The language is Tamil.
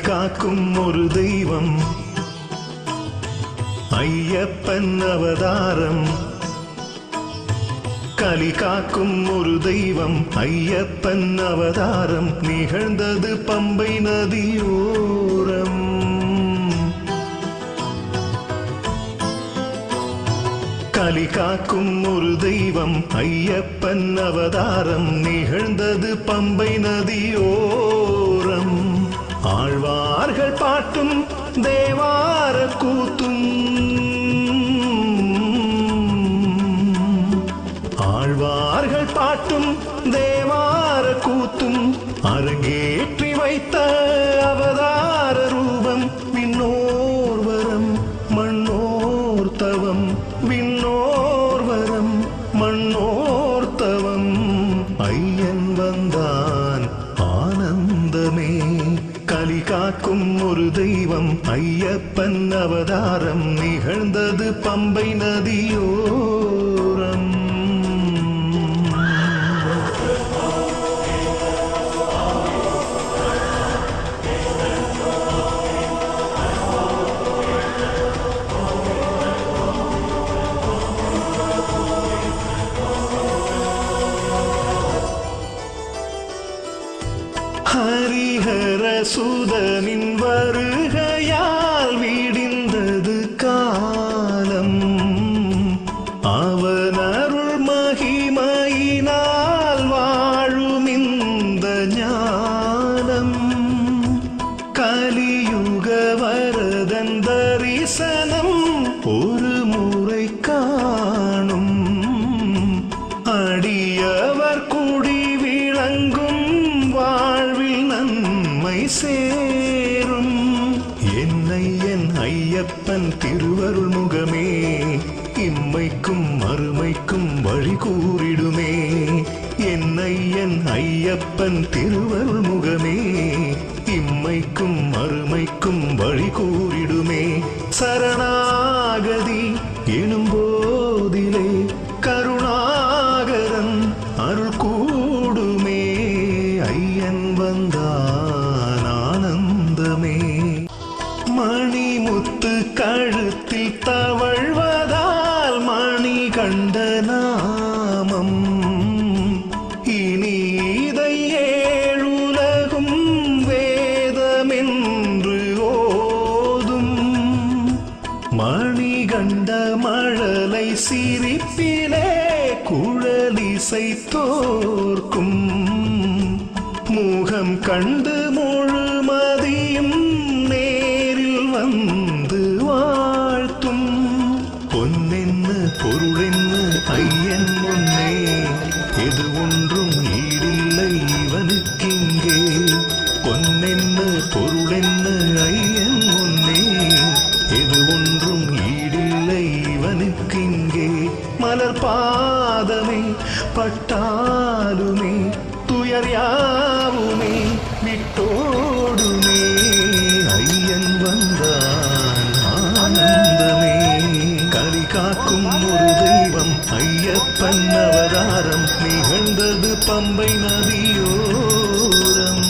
காக்கும் ஒரு தெய்வம். ஐயப்பன் அவதாரம். கலி காக்கும் ஒரு தெய்வம். ஐயப்பன் அவதாரம். நிகழ்ந்தது பம்பை நதியோரம். கலி காக்கும் ஒரு தெய்வம். ஐயப்பன் அவதாரம். நிகழ்ந்தது பம்பை நதியோரம். ஆழ்வார்கள் பாட்டும் தேவார கூத்தும். ஆழ்வார்கள் பாட்டும் தேவார கூத்தும். அரங்கேற்றி வைத்த அவதார ரூபம் விண்ணோர்வரம் மண்ணோர்த்தவம் விண்ணோர்வரம் மண்ணோர்த்தவம். ஐயன் வந்தார். காக்கும் ஒரு தெய்வம் ஐயப்பன் அவதாரம். நிகழ்ந்தது பம்பை நதியோரம். ஹரிஹர சுதனின் வருகையால் விடிந்தது காலம். அவன் அருள் மகிமையினால் வாழும் இந்த ஞானம். கலியுக வரதன் தரிசனம் ஒரு சேரும். என்னை என் ஐயப்பன் திருவருள் முகமே இம்மைக்கும் மறுமைக்கும் வழி கூறிடுமே. என்னை என் ஐயப்பன் திருவருள் முகமே இம்மைக்கும் மறுமைக்கும் வழி கூறிடுமே. சரணாகதி எனும்போதிலே கருணாகரன் அருள் கூடுமே. ஐயன் வந்தான் ஆனந்தமே. மணிமுத்து கழுத்தில் தவழ்வதால் மணி கண்ட நாமம். இனி இதை ஏழுலகும் வேதமென்று ஓதும்? மணிகண்ட மழலை சிரிப்பிலே குழலிசை தோற்கும். முகம் கண்டு முழுமதியும் நேரில் வந்து வாழ்த்தும். பொன்னென்ன பொருளென்னு ஐயன் முன்னே எது ஒன்றும் ஈடில்லை இவனுக்கிங்கே பொன்னென்ன பொருளென்ன ஐயன் முன்னே எது ஒன்றும் ஈடில்லை இவனுக்கிங்கே மலர் பாதமே பட்டாலுமே துயர் யாவுமே விட்டோடுமே. ஐயன் வந்தான் ஆனந்தமே. கலி காக்கும் ஒரு தெய்வம் ஐயப்பன் அவதாரம். நிகழ்ந்தது பம்பை நதியோரம்.